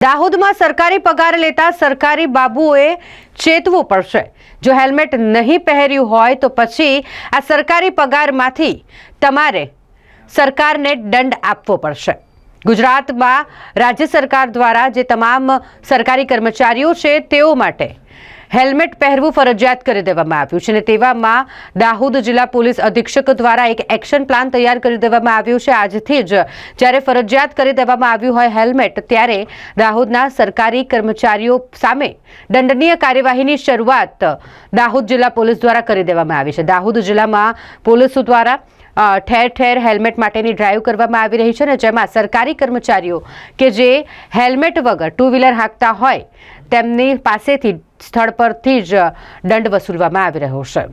દાહોદમાં સરકારી પગાર લેતા સરકારી બાબુઓએ ચેતવું પડશે. જો હેલ્મેટ નહીં પહેર્યું હોય તો પછી આ સરકારી પગારમાંથી તમારે સરકારને દંડ આપવો પડશે. ગુજરાતમાં રાજ્ય સરકાર દ્વારા જે તમામ સરકારી કર્મચારીઓ છે તેઓ માટે હેલ્મેટ પહેરવું ફરજિયાત કરી દેવામાં આવ્યું છે અને તેવામાં દાહોદ જિલ્લા પોલીસ અધિક્ષક દ્વારા એક એક્શન પ્લાન તૈયાર કરી દેવામાં આવ્યું છે. આજથી જ જ્યારે ફરજિયાત કરી દેવામાં આવ્યું હોય હેલ્મેટ, ત્યારે દાહોદના સરકારી કર્મચારીઓ સામે દંડનીય કાર્યવાહીની શરૂઆત દાહોદ જિલ્લા પોલીસ દ્વારા કરી દેવામાં આવી છે. દાહોદ જિલ્લામાં પોલીસ દ્વારા ઠેર ઠેર હેલ્મેટ માટેની ડ્રાઈવ કરવામાં આવી રહી છે અને જેમાં સરકારી કર્મચારીઓ કે જે હેલ્મેટ વગર ટુ વ્હીલર હાંકતા હોય, તેમની પાસેથી સ્થળ પરથી જ દંડ વસૂલવામાં આવી રહ્યો છે.